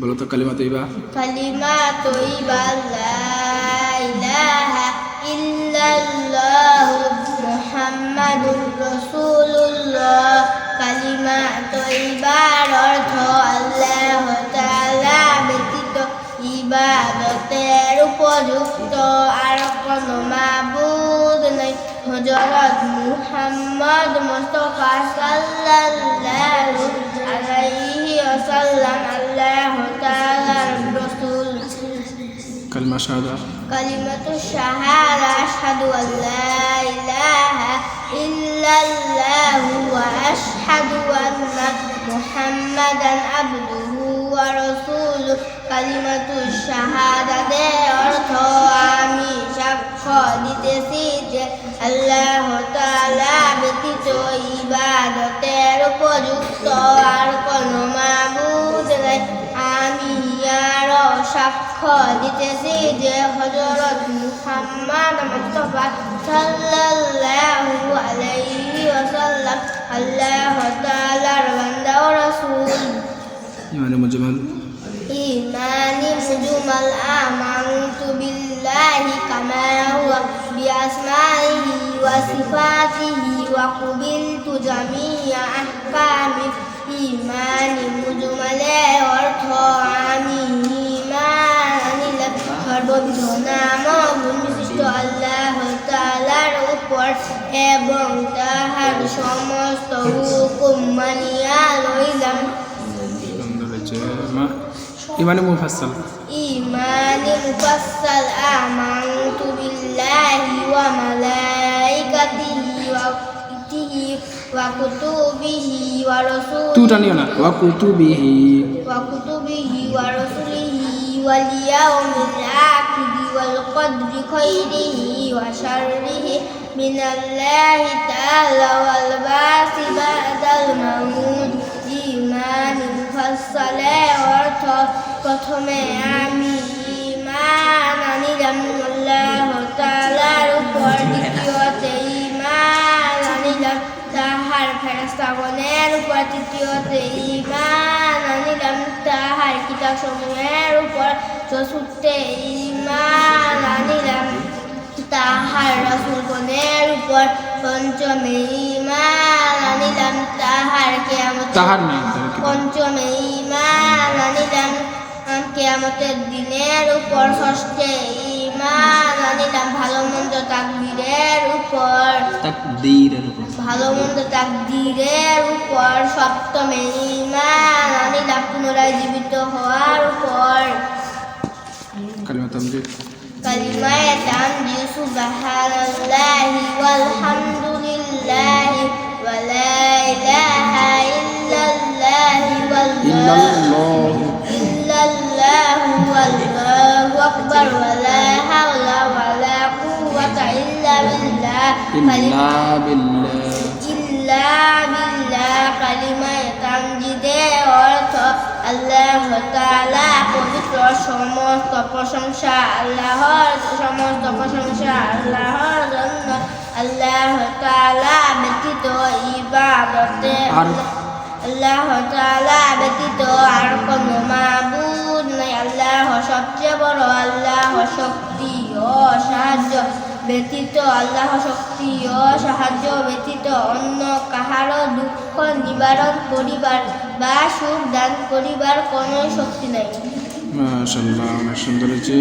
বলো তো কালিমা তৈবা। কালিমা তৈবা ইল্লাল্লাহ মুহাম্মাদুর রাসূলুল্লাহ। কালিমা তৈবার অর্থ আল্লাহ তাআলা ব্যতীত ইবাদতের উপযুক্ত। আর কোনো মাবুদ নেই। হযরত মুহাম্মদ মুস্তাফা সাল্লাল্লাহু আলাইহি ওয়াসাল্লাম আল্লাহ কালিমা শাহাদা كلمة الشهادة أشهد أن لا إله إلا الله وأشهد أن محمدا عبده ورسوله كلمة الشهادة অর্থ আমি সাক্ষ্য দিতেছি যে আল্লাহ খাদিজাজি যে হযরত মুহাম্মদ মুস্তাফা সাল্লাল্লাহু আলাইহি ওয়াসাল্লাম আল্লাহ তাআলার বান্দা ও রাসূল ইমানে মুজমাল ইমানে মুজমাল আমানতু বিল্লাহি কামা হুয়া বিআসমাইহি ওয়া সিফাতিহি ওয়া কুবিলতু জামিয়া আহকামি ইমানে মুজমালে অর্থ আমি বন্দনা এবং তাহার সমস্ত হুকুম মানিয়া রইলাম ইমানি মুফাসসাল। ইমানে মুফাসসাল আমানতু বিল্লাহি ওয়া মালাইকাতিহি ওয়া কিতাবিহি ওয়া কুতুবিহি ওয়া রাসূলিহি তুটানিও না ওয়া কুতুবিহি ওয়া কুতুবিহি ওয়া রাসূলিহি। واليوم الآخر والقدر خيره وشره من الله تعالى والبعث بعد الموت ইমান মুফাসসালে অর্থ প্রথমে আমি তাহার ফেরেস্তাগণের উপর তৃতীয়তে ইমান আনিলাম তাহার কিতাব সমূহের উপর চতুর্থে ইমান আনিলাম তাহার রসুলগণের উপর পঞ্চমে ইমান আনিলাম তাহার কেয়ামত তাহার? পঞ্চমে ইমান আনিলাম কেয়ামতের দিনের উপর ষষ্ঠে ইমান দিলাম ভালো মন্দ তাকদিরের উপর। তাকদিরের উপর। ভালো মন্দ তাকদিরের উপর সপ্তমে ইমান আনিলাম পুনরায় জীবিত হওয়ার উপর। কালিমায় তামজি সুবহানাল্লাহি ওয়ালহামদুলিল্লাহি ওয়ালা ইলাহা ইল্লাল্লাহি ওয়াল্লাহু ইল্লাল্লাহু। ওয়াল্লাহু আকবার ওয়ালা إلا بالله ইল্লা বিল্লাহ ইল্লা বিল্লাহ কালিমায়ে তামজিদে অর্থ আল্লাহ তাআলা পবিত্র সমস্ত প্রশংসা আল্লাহর সমস্ত প্রশংসা আল্লাহর জন্য আল্লাহ তাআলা ব্যতীত ইবাদতে আর আল্লাহ তাআলা ব্যতীত আর কোনো মাবুদ নাই আল্লাহ সবচেয়ে বড় আল্লাহ শক্তি ও সাহায্য ব্যতীত আল্লাহ শক্তি ও সাহায্য ব্যতীত অন্য কাহারও দুঃখ নিবারণ করিবার বা সুখ দান করিবার কোনো শক্তি নাই। মাশাআল্লাহ, অনেক সুন্দর হয়েছে।